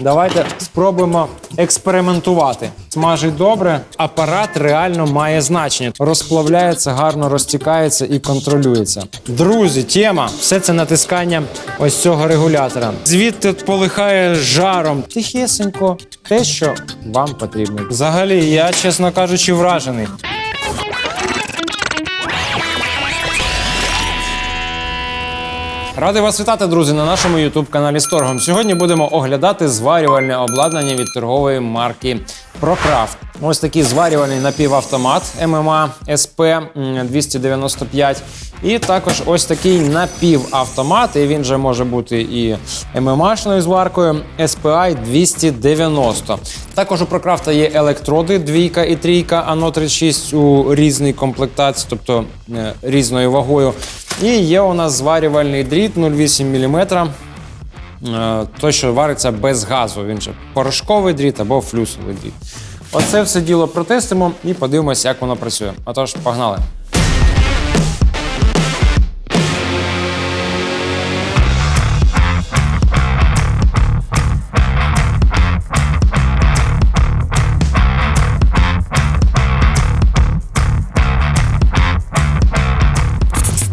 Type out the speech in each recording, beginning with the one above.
Давайте спробуємо експериментувати. Смажить добре, апарат реально має значення. Розплавляється, гарно розтікається і контролюється. Друзі, тема все це натискання ось цього регулятора. Звідти полихає жаром. Тихесенько, те, що вам потрібно. Взагалі, я, чесно кажучи, вражений. Радий вас вітати, друзі, на нашому youtube каналі Сторгом. Сьогодні будемо оглядати зварювальне обладнання від торгової марки ProCraft. Ось такий зварювальний напівавтомат MMA SP 295. І також ось такий напівавтомат, і він же може бути і ММАшною зваркою SPI 290. Також у ProCraft є електроди, двійка і трійка, ано 36 у різній комплектації, тобто е, різною вагою. І є у нас зварювальний дріт 0,8 мм. Е, Той, що вариться без газу. Він же порошковий дріт або флюсовий дріт. Оце все діло протестимо і подивимося, як воно працює. Отож, погнали.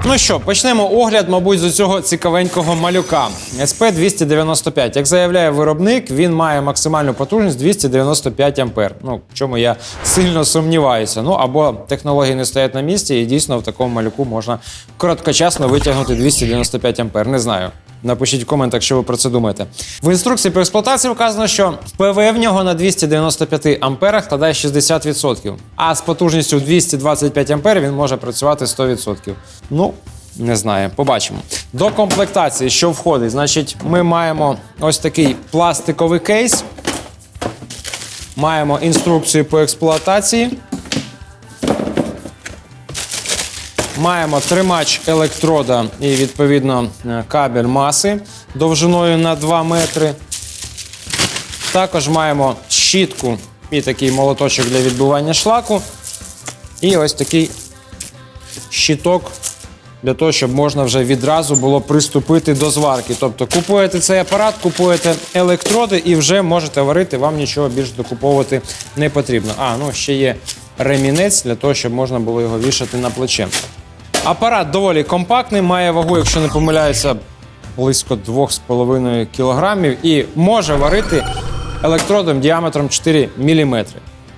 Ну що, почнемо огляд, мабуть, з цього цікавенького малюка. SP 295. Як заявляє виробник, він має максимальну потужність 295 ампер. Ну, в чому я сильно сумніваюся. Ну або технології не стоять на місці, і дійсно в такому малюку можна короткочасно витягнути 295 ампер. Не знаю. Напишіть в коментах, що ви про це думаєте. В інструкції по експлуатації вказано, що ПВ в нього на 295 амперах складає 60%, а з потужністю 225 ампер він може працювати 100%. Ну, не знаю, побачимо. До комплектації, що входить, значить, ми маємо ось такий пластиковий кейс, маємо інструкцію по експлуатації. Маємо тримач електрода і відповідно е, кабель маси довжиною на 2 метри. Також маємо щітку і такий молоточок для відбивання шлаку. І ось такий щиток для того, щоб можна вже відразу було приступити до зварки. Тобто купуєте цей апарат, купуєте електроди і вже можете варити, вам нічого більше докуповувати не потрібно. А, ну ще є ремінець для того, щоб можна було його вішати на плече. Апарат доволі компактний, має вагу, якщо не помиляюся, близько 2,5 кг і може варити електродом діаметром 4 мм.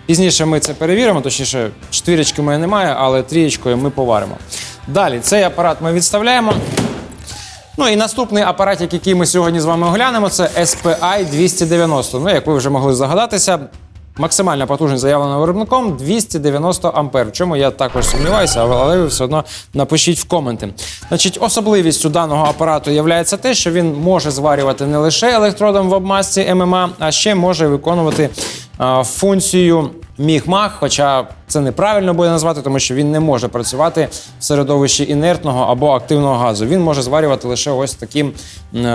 Пізніше ми це перевіримо, точніше, четвірочки в немає, але трієчкою ми поваримо. Далі цей апарат ми відставляємо. Ну і наступний апаратик, який ми сьогодні з вами оглянемо, це SPI 290. Ну, як ви вже могли здогадатися, максимальна потужність заявлена виробником 290 ампер. В чому я також сумніваюся, але ви все одно напишіть в коменти. Значить, особливістю даного апарату є те, що він може зварювати не лише електродом в обмазці ММА, а ще може виконувати функцію міг-маг, хоча це неправильно буде назвати, тому що він не може працювати в середовищі інертного або активного газу. Він може зварювати лише ось таким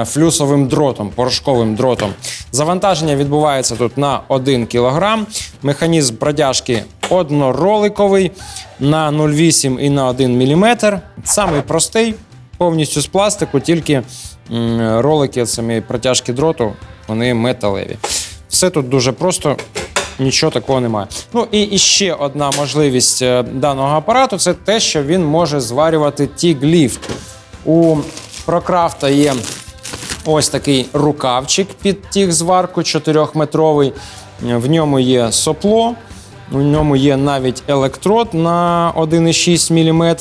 флюсовим дротом, порошковим дротом. Завантаження відбувається тут на 1 кг. Механізм продяжки однороликовий на 0,8 і на 1 мм. Самий простий, повністю з пластику, тільки ролики самі протяжки дроту, вони металеві. Все тут дуже просто. Нічого такого немає. Ну і, і ще одна можливість е, даного апарату це те, що він може зварювати тіг-ліфт. У Прокрафта є ось такий рукавчик під тіг-зварку 4-метровий. В ньому є сопло, у ньому є навіть електрод на 1,6 мм.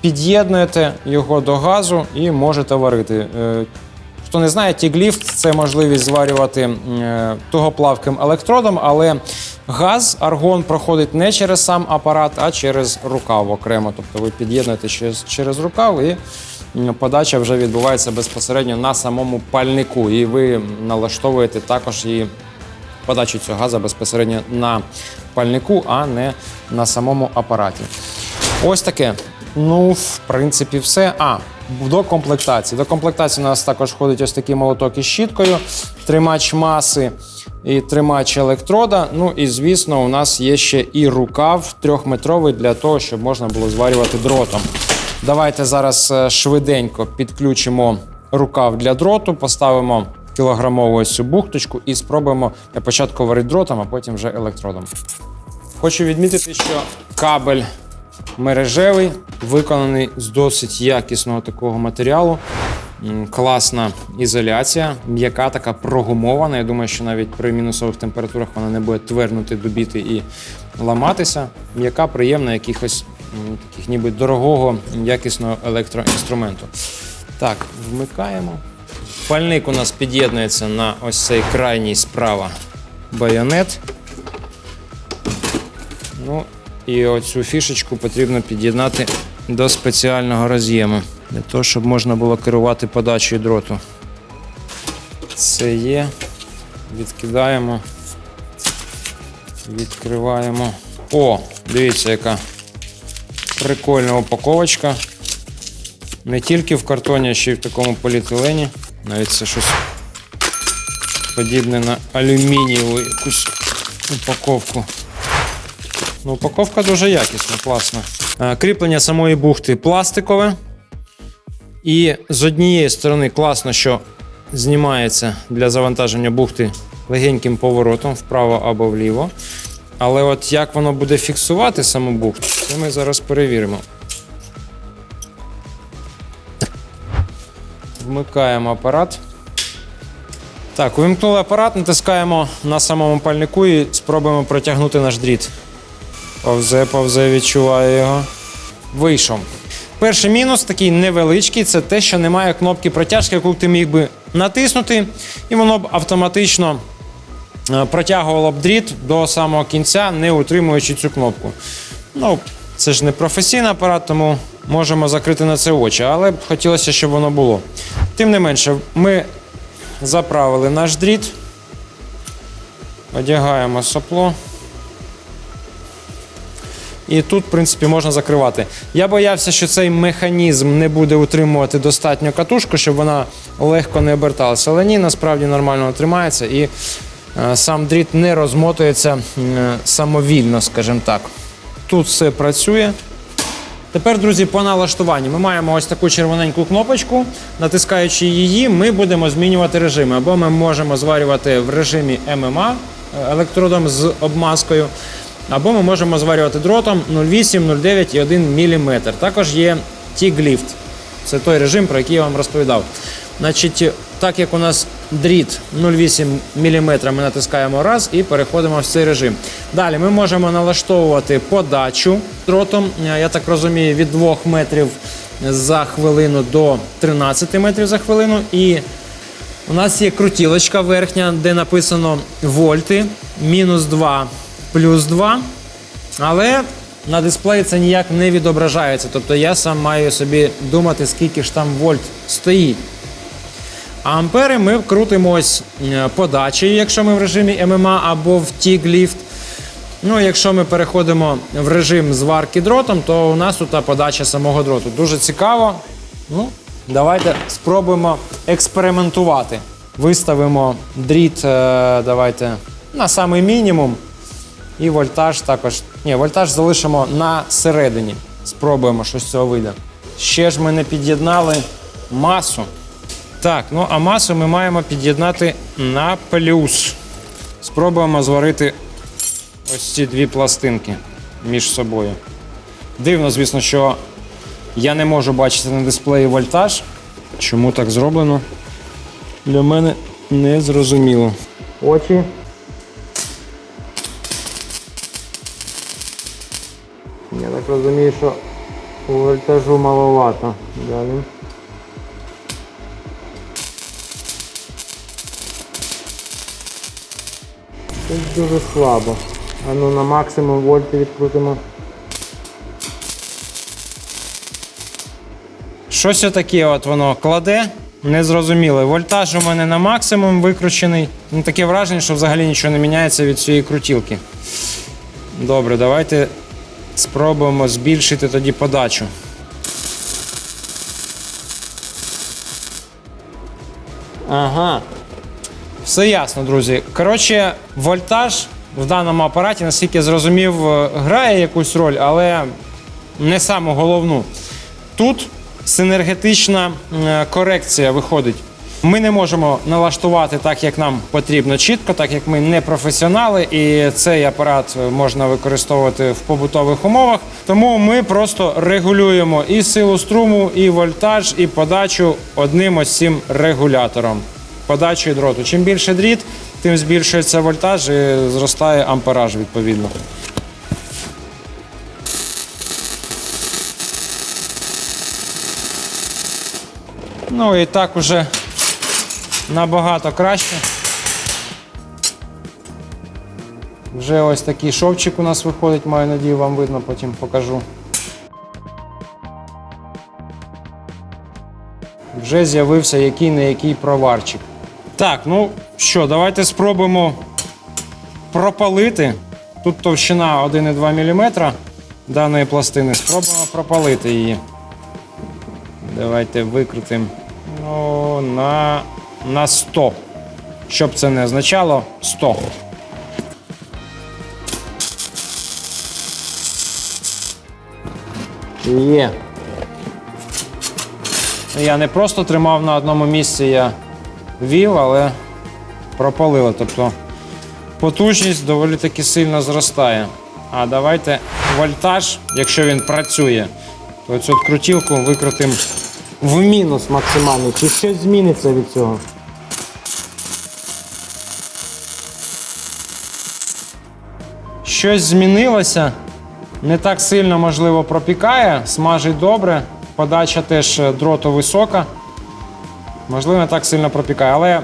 Під'єднуєте його до газу і можете варити. Хто не знає, тігліфт це можливість зварювати е, тугоплавким електродом, але газ, аргон проходить не через сам апарат, а через рукав окремо. Тобто ви під'єднуєте через, через рукав і подача вже відбувається безпосередньо на самому пальнику. І ви налаштовуєте також і подачу цього газу безпосередньо на пальнику, а не на самому апараті. Ось таке. Ну, в принципі, все. А, до комплектації. До комплектації у нас також входить ось такий молоток із щіткою, тримач маси і тримач електрода. Ну і звісно, у нас є ще і рукав трьохметровий для того, щоб можна було зварювати дротом. Давайте зараз е, швиденько підключимо рукав для дроту, поставимо кілограмову ось цю бухточку і спробуємо початку варити дротом, а потім вже електродом. Хочу відмітити, що кабель мережевий, виконаний з досить якісного такого матеріалу. Класна ізоляція, м'яка така прогумована. Я думаю, що навіть при мінусових температурах вона не буде твернути, дубіти і ламатися. М'яка, приємна, якихось таких ніби дорогого якісного електроінструменту. Так, вмикаємо. Пальник у нас під'єднується на ось цей крайній справа байонет. Ну, і оцю фішечку потрібно під'єднати до спеціального роз'єму, для того, щоб можна було керувати подачею дроту. Це є. Відкидаємо. Відкриваємо. О, дивіться, яка прикольна упаковочка. Не тільки в картоні, а ще й в такому поліетилені. Навіть це щось подібне на алюмінієву якусь упаковку. Ну, упаковка дуже якісна, класна. Е, Кріплення самої бухти пластикове. І з однієї сторони класно, що знімається для завантаження бухти легеньким поворотом вправо або вліво. Але от як воно буде фіксувати саму бухту, це ми зараз перевіримо. Вмикаємо апарат. Так, увімкнули апарат, натискаємо на самому пальнику і спробуємо протягнути наш дріт. Повзе, повзе, відчуваю його. Вийшов. Перший мінус, такий невеличкий, це те, що немає кнопки протяжки, яку ти міг би натиснути, і воно б автоматично е, протягувало б дріт до самого кінця, не утримуючи цю кнопку. Ну, це ж не професійний апарат, тому можемо закрити на це очі, але б хотілося, щоб воно було. Тим не менше, ми заправили наш дріт, одягаємо сопло. І тут, в принципі, можна закривати. Я боявся, що цей механізм не буде утримувати достатньо катушку, щоб вона легко не оберталася. Але ні, насправді нормально тримається і е, сам дріт не розмотується самовільно, скажімо так. Тут все працює. Тепер, друзі, по налаштуванню. Ми маємо ось таку червоненьку кнопочку. Натискаючи її, ми будемо змінювати режими. Або ми можемо зварювати в режимі ММА е, електродом з обмазкою, або ми можемо зварювати дротом 0,8, 0,9 і 1 мм. Також є TIG-Lift. Це той режим, про який я вам розповідав. Значить, так як у нас дріт 0,8 мм, ми натискаємо раз і переходимо в цей режим. Далі ми можемо налаштовувати подачу дротом, е, я так розумію, від 2 метрів за хвилину до 13 метрів за хвилину. І у нас є крутілочка верхня, де написано вольти, мінус 2, плюс 2. Але на дисплеї це ніяк не відображається. Тобто я сам маю собі думати, скільки ж там вольт стоїть. А ампери ми крутимо ось е, подачею, якщо ми в режимі ММА або в TIG-Lift. Ну, якщо ми переходимо в режим зварки дротом, то у нас тут подача самого дроту. Дуже цікаво. Ну, давайте спробуємо експериментувати. Виставимо дріт, е, давайте на самий мінімум. І вольтаж також. Ні, вольтаж залишимо на середині. Спробуємо, що з цього вийде. Ще ж ми не під'єднали масу. Так, ну а масу ми маємо під'єднати на плюс. Спробуємо зварити ось ці дві пластинки між собою. Дивно, звісно, що я не можу бачити на дисплеї вольтаж. Чому так зроблено? Для мене не зрозуміло. Очі. Я так розумію, що вольтажу маловато. Далі. Це дуже слабо. А ну на максимум вольти відкрутимо. Щось отаке от воно кладе. Незрозуміло. Вольтаж у мене на максимум викручений. Ну, таке враження, що взагалі нічого не міняється від цієї крутілки. Добре, давайте спробуємо збільшити тоді подачу. Ага. Все ясно, друзі. Коротше, вольтаж в даному апараті, наскільки я зрозумів, е, грає якусь роль, але не саму головну. Тут синергетична е, корекція виходить. Ми не можемо налаштувати так, як нам потрібно чітко, так як ми не професіонали, і цей апарат можна використовувати в побутових умовах. Тому ми просто регулюємо і силу струму, і вольтаж, і подачу одним ось регулятором. Подачою дроту. Чим більше дріт, тим збільшується вольтаж і зростає ампераж відповідно. Ну і так уже набагато краще. Вже ось такий шовчик у нас виходить, маю надію, вам видно, потім покажу. Вже з'явився який не який проварчик. Так, ну що, давайте спробуємо пропалити. Тут товщина 1,2 мм даної пластини. Спробуємо пропалити її. Давайте викрутимо ну, на, на 100. Щоб це не означало 100. Є. Я не просто тримав на одному місці, я вів, але пропалило. Тобто потужність доволі таки сильно зростає. А давайте вольтаж, якщо він працює, то цю крутілку викрутимо в мінус максимальний. Чи щось зміниться від цього? Щось змінилося. Не так сильно, можливо, пропікає, смажить добре. Подача теж е, дроту висока. Можливо, не так сильно пропікає, але,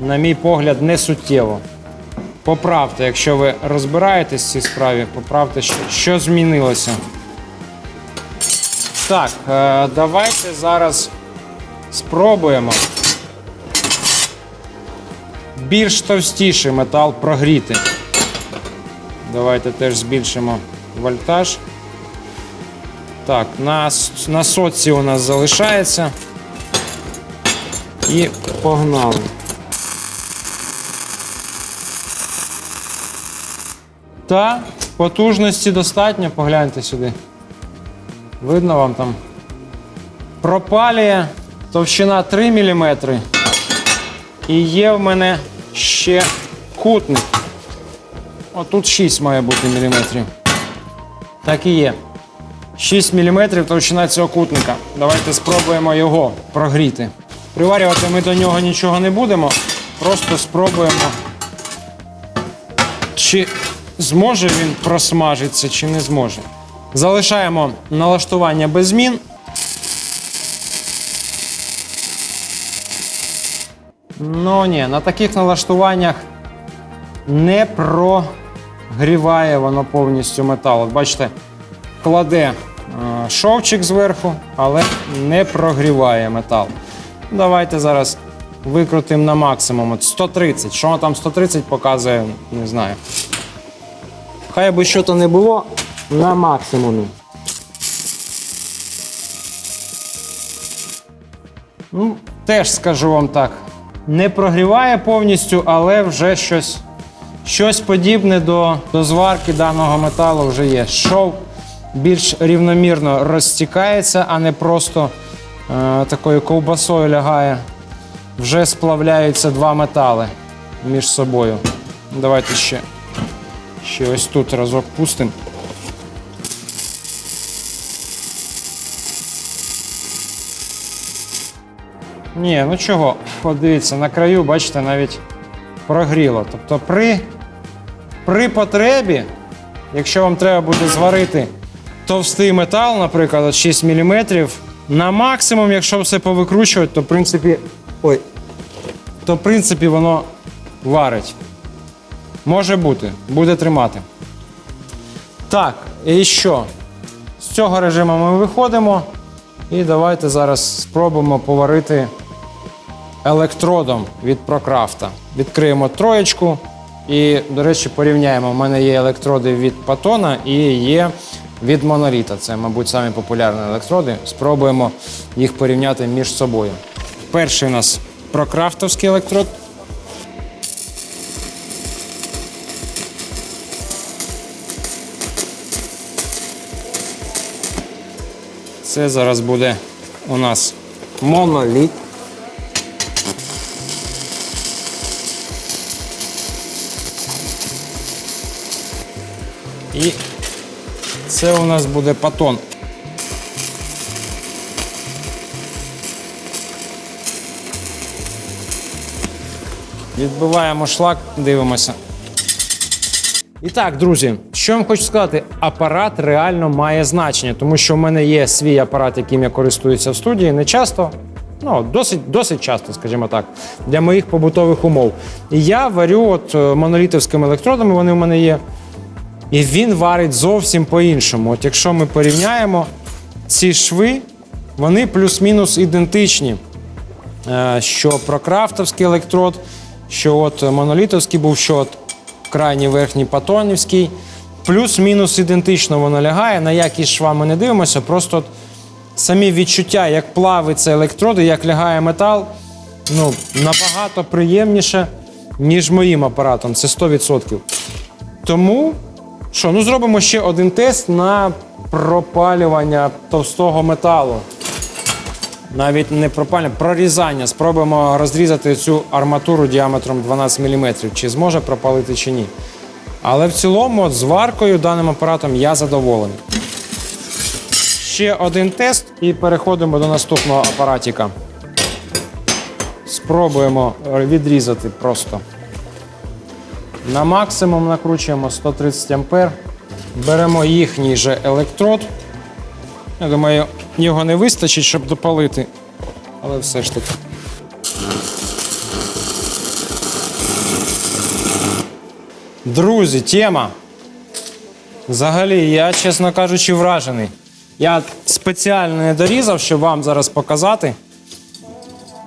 на мій погляд, не суттєво. Поправте, якщо ви розбираєтесь в цій справі, поправте, що, змінилося. Так, е, давайте зараз спробуємо більш товстіший метал прогріти. Давайте теж збільшимо вольтаж. Так, на, на соці у нас залишається. І погнали. Та потужності достатньо, погляньте сюди. Видно вам там. Пропалює товщина 3 мм. І є в мене ще кутник. Отут 6 має бути міліметрів. Так і є. 6 мм товщина цього кутника. Давайте спробуємо його прогріти. Приварювати ми до нього нічого не будемо. Просто спробуємо, чи зможе він просмажитися, чи не зможе. Залишаємо налаштування без змін. Ну ні, на таких налаштуваннях не прогріває воно повністю метал. От бачите, кладе е, шовчик зверху, але не прогріває метал. Давайте зараз викрутимо на максимум. От 130. Що воно там 130 показує, не знаю. Хай би що то не було на максимумі. Ну, теж скажу вам так. Не прогріває повністю, але вже щось, щось подібне до, до зварки даного металу вже є. Шов більш рівномірно розтікається, а не просто е, такою ковбасою лягає. Вже сплавляються два метали між собою. Давайте ще, ще ось тут разок пустимо. Ні, ну чого? От дивіться, на краю, бачите, навіть прогріло. Тобто при, при потребі, якщо вам треба буде зварити товстий метал, наприклад, 6 мм, на максимум, якщо все повикручувати, то в принципі. Ой. То в принципі воно варить. Може бути, буде тримати. Так, і що? З цього режиму ми виходимо. І давайте зараз спробуємо поварити електродом від Прокрафта. Відкриємо троєчку і, до речі, порівняємо. У мене є електроди від Патона і є від Моноліта. Це, мабуть, самі популярні електроди. Спробуємо їх порівняти між собою. Перший у нас прокрафтовський електрод. Це зараз буде у нас моноліт. І це у нас буде патон. Відбиваємо шлак, дивимося. І так, друзі, що я вам хочу сказати, апарат реально має значення, тому що в мене є свій апарат, яким я користуюся в студії, не часто, ну досить, досить часто, скажімо так, для моїх побутових умов. І я варю от е, монолітовськими електродами, вони в мене є. І він варить зовсім по-іншому. От якщо ми порівняємо ці шви, вони плюс-мінус ідентичні. Е, Що прокрафтовський електрод, що от монолітовський був, що от крайній верхній патонівський. Плюс-мінус ідентично воно лягає. На якість шва ми не дивимося, просто от самі відчуття, як плавиться електроди, як лягає метал, ну, набагато приємніше, ніж моїм апаратом. Це 100%. Тому що, ну зробимо ще один тест на пропалювання товстого металу. Навіть не пропалювання, прорізання. Спробуємо розрізати цю арматуру діаметром 12 мм. Чи зможе пропалити, чи ні. Але в цілому, з варкою даним апаратом я задоволений. Ще один тест і переходимо до наступного апаратіка. Спробуємо відрізати просто. На максимум накручуємо 130 ампер. Беремо їхній же електрод. Я думаю, його не вистачить, щоб допалити. Але все ж таки. Друзі, тема. Взагалі, я, чесно кажучи, вражений. Я спеціально не дорізав, щоб вам зараз показати.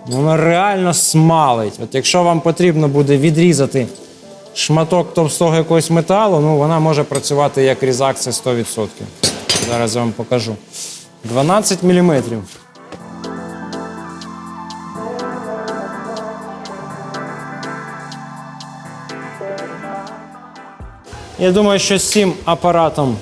Воно реально смалить. От якщо вам потрібно буде відрізати шматок товстого якогось металу, ну вона може працювати як різак, це 100%. Зараз я вам покажу. 12 мм. Я думаю, що з цим апаратом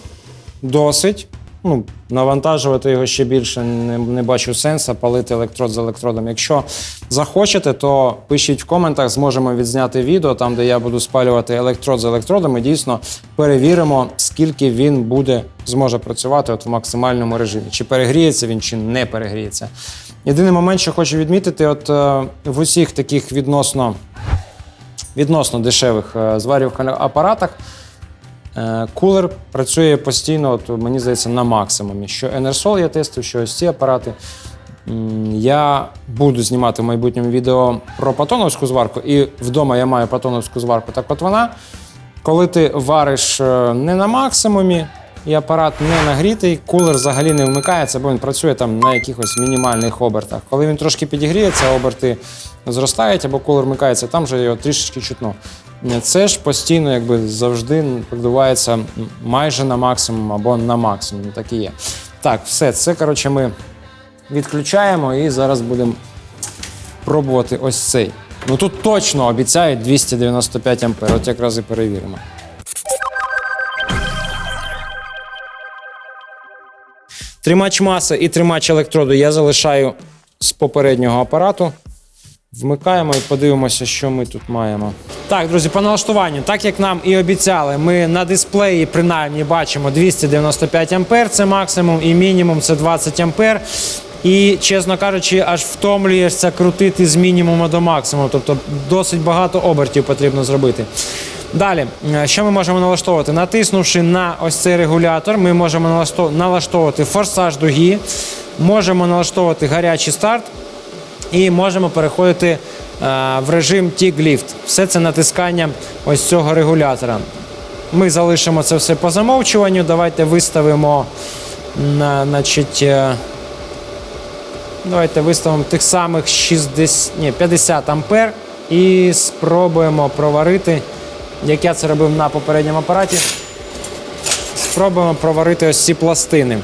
досить. Ну, навантажувати його ще більше не, не бачу сенсу, палити електрод з електродом. Якщо захочете, то пишіть в коментах, зможемо відзняти відео, там, де я буду спалювати електрод з електродом, і дійсно перевіримо, скільки він буде зможе працювати от в максимальному режимі. Чи перегріється він, чи не перегріється. Єдиний момент, що хочу відмітити, от е, в усіх таких відносно, відносно дешевих е, зварювальних апаратах. Е, Кулер працює постійно, от, мені здається, на максимумі. Що Enersol я тестив, що ось ці апарати. Я буду знімати в майбутньому відео про патоновську зварку, і вдома я маю патоновську зварку. Так от вона, коли ти вариш е, не на максимумі, і апарат не нагрітий, кулер взагалі не вмикається, бо він працює там на якихось мінімальних обертах. Коли він трошки підігріється, оберти зростають або кулер вмикається, там вже його трішечки чутно. Це ж постійно, якби завжди продувається майже на максимум або на максимум. Так і є. Так, все, це коротше ми відключаємо і зараз будемо пробувати ось цей. Ну тут точно обіцяють 295 ампер. От якраз і перевіримо. Тримач маси і тримач електроду я залишаю з попереднього апарату. Вмикаємо і подивимося, що ми тут маємо. Так, друзі, по налаштуванню, так як нам і обіцяли, ми на дисплеї принаймні бачимо 295 ампер, це максимум, і мінімум це 20 ампер. І, чесно кажучи, аж втомлюєшся крутити з мінімуму до максимуму. Тобто досить багато обертів потрібно зробити. Далі, е, що ми можемо налаштовувати? Натиснувши на ось цей регулятор, ми можемо налаштовувати форсаж дуги, можемо налаштовувати гарячий старт і можемо переходити е, в режим Тік-ліфт. Все це натискання ось цього регулятора. Ми залишимо це все по замовчуванню. Давайте виставимо на, значить, е, давайте виставимо тих самих 60, ні, 50 ампер і спробуємо проварити, як я це робив на попередньому апараті. Спробуємо проварити ось ці пластини.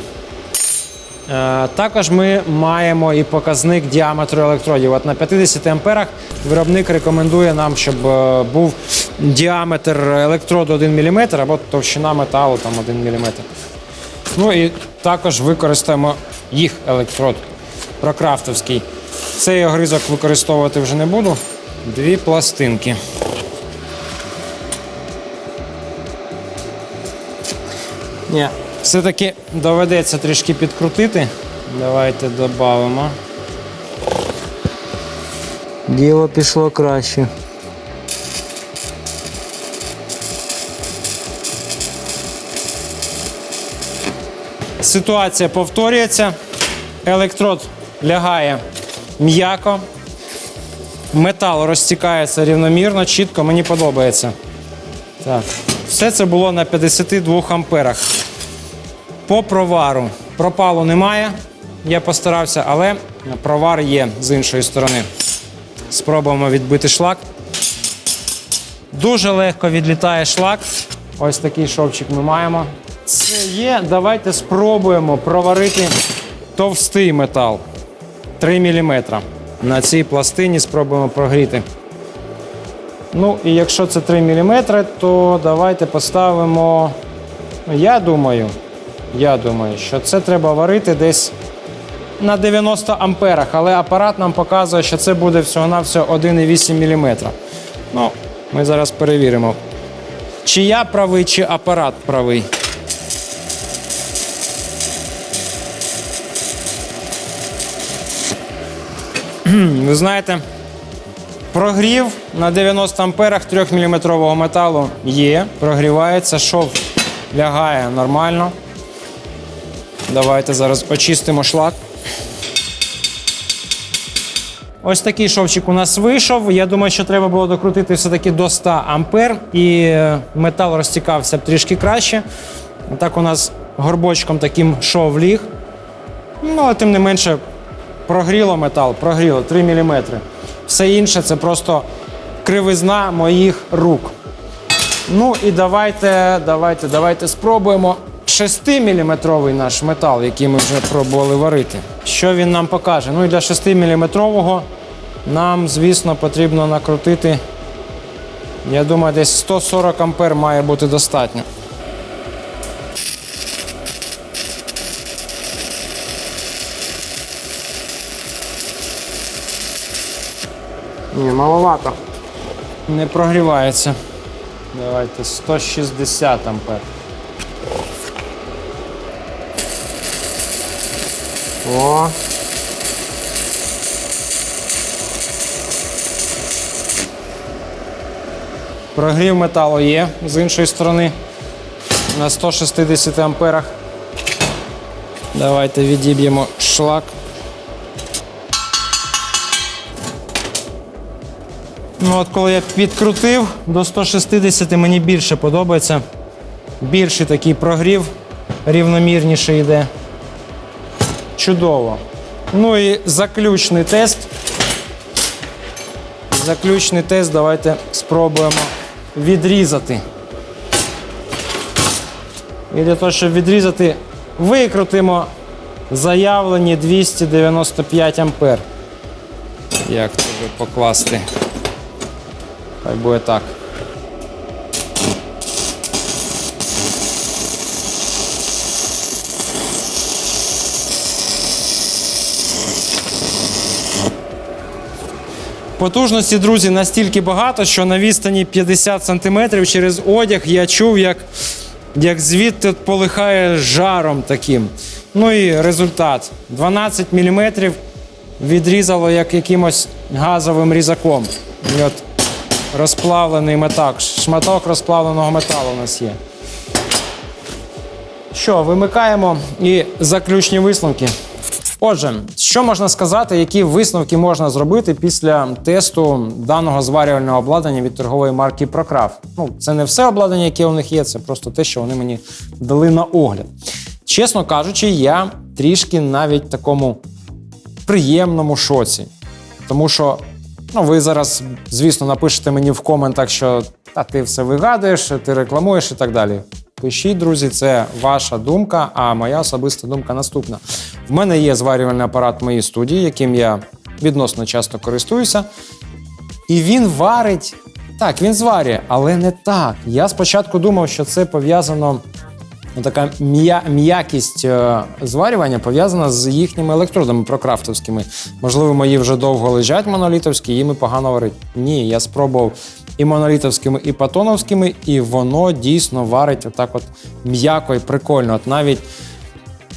Е, Також ми маємо і показник діаметру електродів. От на 50 амперах виробник рекомендує нам, щоб е, був діаметр електроду 1 мм або товщина металу там 1 мм. Ну і також використаємо їх електрод прокрафтовський. Цей огризок використовувати вже не буду. Дві пластинки. Ні, все-таки доведеться трішки підкрутити. Давайте додамо. Діло пішло краще. Ситуація повторюється. Електрод лягає м'яко. Метал розтікається рівномірно, чітко, мені подобається. Так. Все це було на 52 амперах. По провару. Пропалу немає, я постарався, але провар є з іншої сторони. Спробуємо відбити шлак. Дуже легко відлітає шлак. Ось такий шовчик ми маємо. Це є. Давайте спробуємо проварити товстий метал. 3 мм. На цій пластині спробуємо прогріти. Ну, і якщо це 3 мм, то давайте поставимо. Я думаю, я думаю, що це треба варити десь на 90 амперах, але апарат нам показує, що це буде всього-навсього 1,8 мм. Ну, ми зараз перевіримо. Чи я правий, чи апарат правий. Ви знаєте, прогрів на 90 амперах 3 мм металу є, прогрівається, шов лягає нормально. Давайте зараз очистимо шлак. Ось такий шовчик у нас вийшов. Я думаю, що треба було докрутити все-таки до 100 ампер, і е, метал розтікався б трішки краще. Так у нас горбочком таким шов ліг. Ну, але тим не менше, прогріло метал, прогріло 3 мм. Все інше це просто кривизна моїх рук. Ну і давайте, давайте, давайте спробуємо 6-мм наш метал, який ми вже пробували варити. Що він нам покаже? Ну і для 6-мм нам, звісно, потрібно накрутити. Я думаю, десь 140 ампер має бути достатньо. Ні, маловато. Не прогрівається. Давайте 160 ампер. О. Прогрів металу є з іншої сторони на 160 амперах. Давайте відіб'ємо шлак. Ну от коли я підкрутив до 160, мені більше подобається. Більший такий прогрів, рівномірніше йде. Чудово. Ну і заключний тест. Заключний тест давайте спробуємо відрізати. І для того, щоб відрізати, викрутимо заявлені 295 ампер. Як тебе покласти? Хай буде так. Потужності, друзі, настільки багато, що на відстані 50 см через одяг я чув, як, як звідти полихає жаром таким. Ну і результат: 12 мм відрізало як якимось газовим різаком. І от розплавлений метак, шматок розплавленого металу у нас є. Що, вимикаємо і заключні висновки. Отже, що можна сказати, які висновки можна зробити після тесту даного зварювального обладнання від торгової марки Прокрав? Ну, це не все обладнання, яке у них є, це просто те, що вони мені дали на огляд. Чесно кажучи, я трішки навіть такому приємному шоці. Тому що ну, ви зараз, звісно, напишете мені в коментах, що та ти все вигадуєш, ти рекламуєш і так далі. Пишіть, друзі, це ваша думка, а моя особиста думка наступна. В мене є зварювальний апарат в моїй студії, яким я відносно часто користуюся. І він варить. Так, він зварює, але не так. Я спочатку думав, що це пов'язано. Ну, така м'я- м'якість е, зварювання пов'язана з їхніми електродами прокрафтовськими. Можливо, мої вже довго лежать монолітовські, їми погано варить. Ні, я спробував і монолітовськими, і патоновськими, і воно дійсно варить отак от м'яко і прикольно. От навіть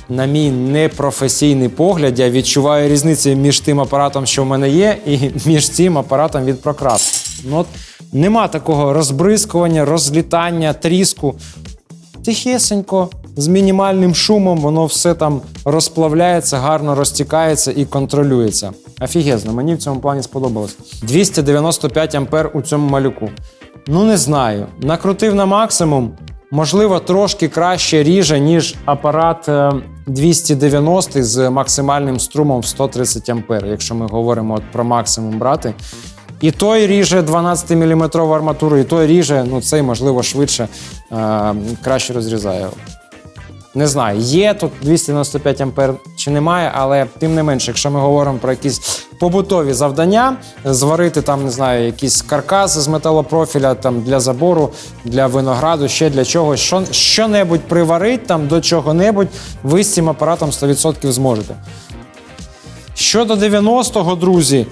на мій непрофесійний погляд, я відчуваю різницю між тим апаратом, що в мене є, і між цим апаратом від Procraft. Ну, от нема такого розбризкування, розлітання, тріску. Тихесенько, з мінімальним шумом, воно все там розплавляється, гарно розтікається і контролюється. Офігезно, мені в цьому плані сподобалось. 295 ампер у цьому малюку. Ну, не знаю. Накрутив на максимум. Можливо, трошки краще ріже, ніж апарат е, 290 з максимальним струмом в 130 ампер, якщо ми говоримо от про максимум брати. І той ріже 12-мм арматуру, і той ріже, ну цей, можливо, швидше е, краще розрізає. Не знаю, є тут 295 ампер чи немає, але тим не менше, якщо ми говоримо про якісь побутові завдання, зварити там, не знаю, якийсь каркас з металопрофіля там для забору, для винограду, ще для чогось, що, що-небудь приварить там до чого-небудь, ви з цим апаратом 100% зможете. Щодо 90-го, друзі,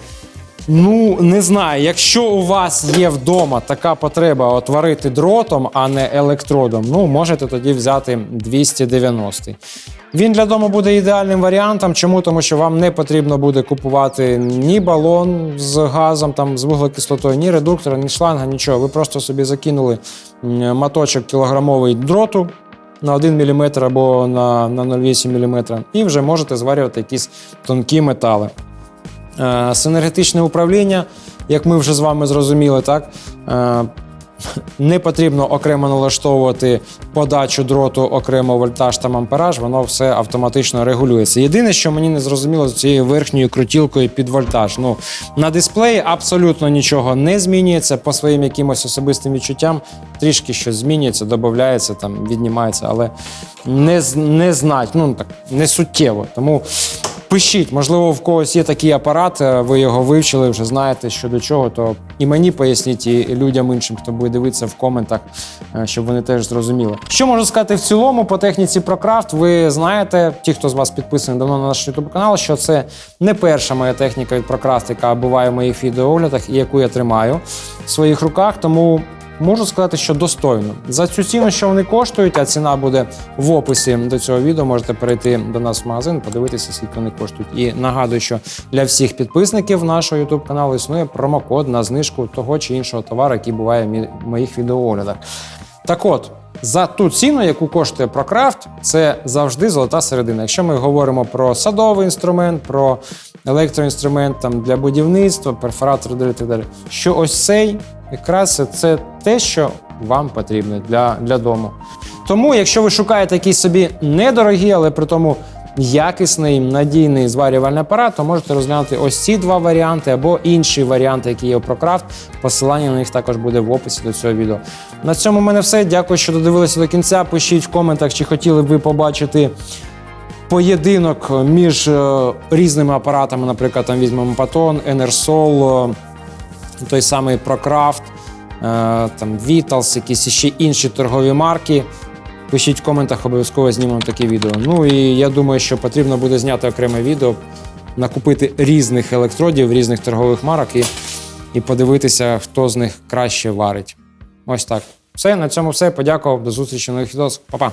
Ну, не знаю, якщо у вас є вдома така потреба от дротом, а не електродом, ну можете тоді взяти 290. Він для дому буде ідеальним варіантом. Чому? Тому що вам не потрібно буде купувати ні балон з газом, там з вуглекислотою, ні редуктора, ні шланга, нічого. Ви просто собі закинули м, моточок кілограмовий дроту. На 1 мм або на, на 0,8 мм, і вже можете зварювати якісь тонкі метали. Е, Синергетичне управління, як ми вже з вами зрозуміли, так е, не потрібно окремо налаштовувати подачу дроту, окремо вольтаж та ампераж, воно все автоматично регулюється. Єдине, що мені не зрозуміло з цією верхньою крутілкою під вольтаж. Ну, на дисплеї абсолютно нічого не змінюється по своїм якимось особистим відчуттям. Трішки щось змінюється, додається, там, віднімається, але не, не знать, ну так, не суттєво. Тому Пишіть, можливо, в когось є такий апарат, е, ви його вивчили, вже знаєте, що до чого, то і мені поясніть, і людям іншим, хто буде дивитися в коментах, е, щоб вони теж зрозуміли. Що можу сказати в цілому по техніці ProCraft? Ви знаєте, ті, хто з вас підписаний давно на наш YouTube канал, що це не перша моя техніка від ProCraft, яка буває в моїх відеооглядах і яку я тримаю в своїх руках. Тому Можу сказати, що достойно. За цю ціну, що вони коштують, а ціна буде в описі до цього відео. Можете перейти до нас в магазин, подивитися, скільки вони коштують. І нагадую, що для всіх підписників нашого YouTube каналу існує промокод на знижку того чи іншого товару, який буває в моїх відеооглядах. Так от, за ту ціну, яку коштує ProCraft, це завжди золота середина. Якщо ми говоримо про садовий інструмент, про електроінструмент там, для будівництва, перфоратор і так далі, що ось цей якраз це те, що вам потрібно для, для дому. Тому, якщо ви шукаєте якийсь собі недорогий, але при тому якісний, надійний зварювальний апарат, то можете розглянути ось ці два варіанти або інші варіанти, які є у ProCraft. Посилання на них також буде в описі до цього відео. На цьому в мене все. Дякую, що додивилися до кінця. Пишіть в коментах, чи хотіли б ви побачити поєдинок між е, різними апаратами, наприклад, там візьмемо Patton, Enersol, е, той самий ProCraft, е, там Vitals, якісь ще інші торгові марки. Пишіть в коментах, обов'язково знімемо таке відео. Ну і я думаю, що потрібно буде зняти окреме відео, накупити різних електродів, різних торгових марок і, і подивитися, хто з них краще варить. Ось так. Все, на цьому все. Подякував. До зустрічі нових відео. Па-па.